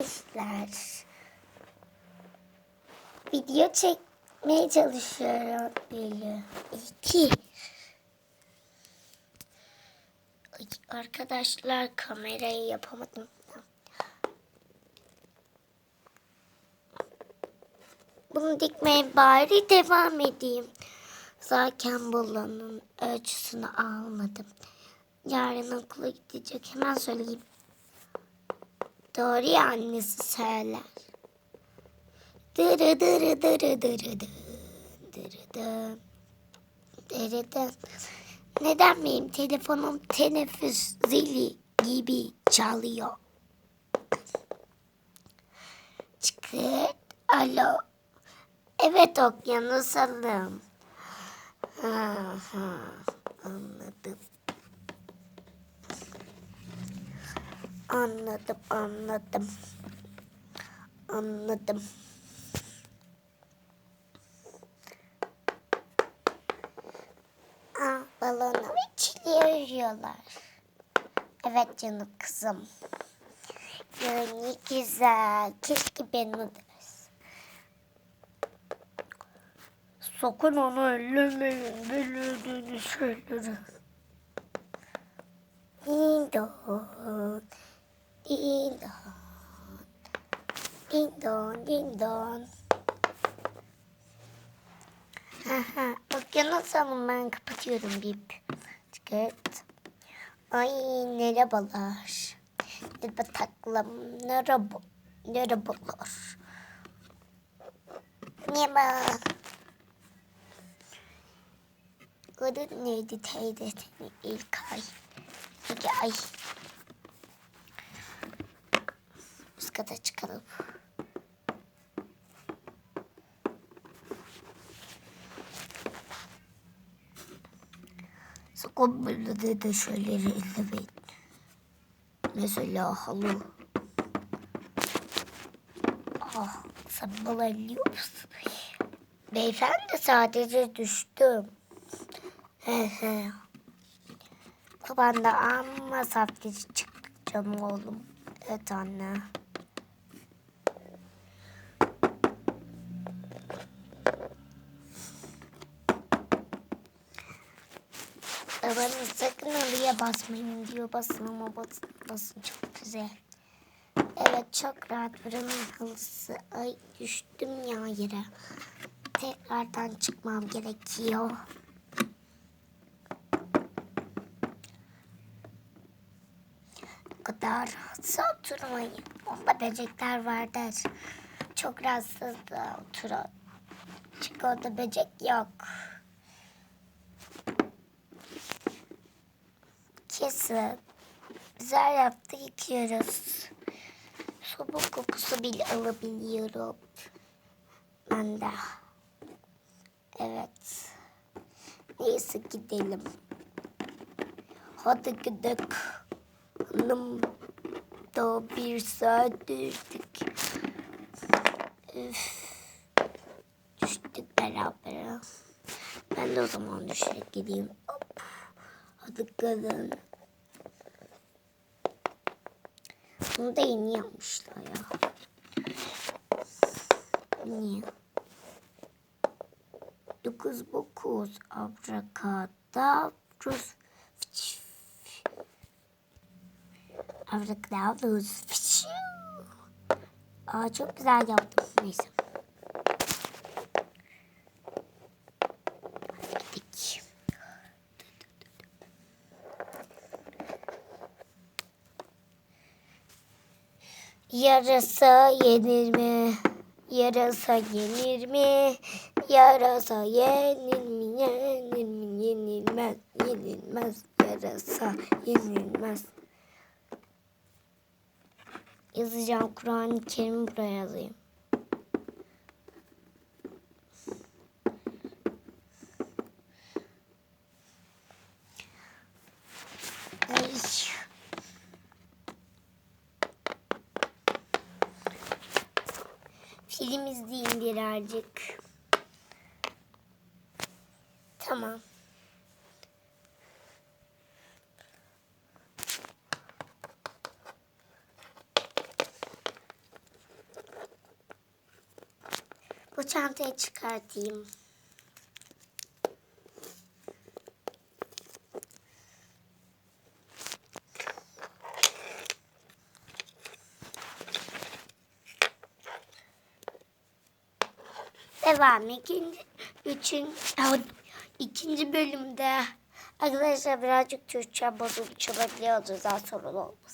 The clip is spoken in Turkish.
Arkadaşlar video çekmeye çalışıyorum. İki. Ay, Arkadaşlar kamerayı yapamadım. Bunu dikmeye bari devam edeyim. Zaten bulanın ölçüsünü almadım. Yarın okula gidecek. Hemen söyleyeyim. Doğru ya annesi söyler. Dırı dırı dırı dırı dı. Dırı dı. Dırı dı. Neden benim telefonum teneffüs zili gibi çalıyor? Çıkırt. Alo. Evet okyanus alım. Ha, ha, anladım. Anladım, anladım. Anladım. Aa, balonu ve çileği örüyorlar. Evet canım kızım. Ya ne güzel. Keşke benim de dersin. Sakın onu ellemeyin. Belirdiğini söylerim. Ding dong. Ding dong. Ding dong, ding dong. Aha, okyanus ben kapatıyorum bip. Çıkart. Ay merhabalar. Merhaba taklım. Merhaba. Merhabalar. Merhaba. Adın neydi teyze senin ilk ay? İki ay. Kata çıkalım. Sakın böyle de şeyleri ellemeyin. Mesela halı. Ah, sen bana elliyor musun? Beyefendi sadece düştüm. He he. Baban da amma saftici çıktı canım oğlum. Evet anne. Babanız sakın oraya basmayın diyor. Basın ama basın, basın çok güzel. Evet çok rahat buranın halısı. Ay düştüm ya yere. Tekrardan çıkmam gerekiyor. Kadar rahatsa oturmayın. Onda böcekler vardır. Çok rahatsız da oturun. Çünkü orada böcek yok. Kesin. Güzel yaptı yıkıyoruz. Soba kokusu bile alabiliyorum. Ben de. Evet. Neyse gidelim. Hadi gidelim. Hanım da bir saat düştük. Üf. Düştük beraber. Ben de o zaman düşerek gideyim. Hop. Hadi gelin. Bunu da yeni yapmışlar ya. Niye? Dokuz dokuz abrakadavrus. Abrakadavrus. Aa çok güzel yaptım. Neyse. Hadi gidelim. Yarasa yenir mi? Yarasa yenir mi? Yarasa yenir mi? Yenir mi? Yenilmez. Yenilmez. Yarasa yenilmez. Yazacağım Kur'an-ı Kerim buraya yazayım. Film izleyeyim birazcık. Tamam. Bu çantayı çıkartayım. Devam. İkinci, üçün, Ay, ikinci bölümde arkadaşlar birazcık Türkçe bozulmuş olabiliyor. Daha sorun olmasın.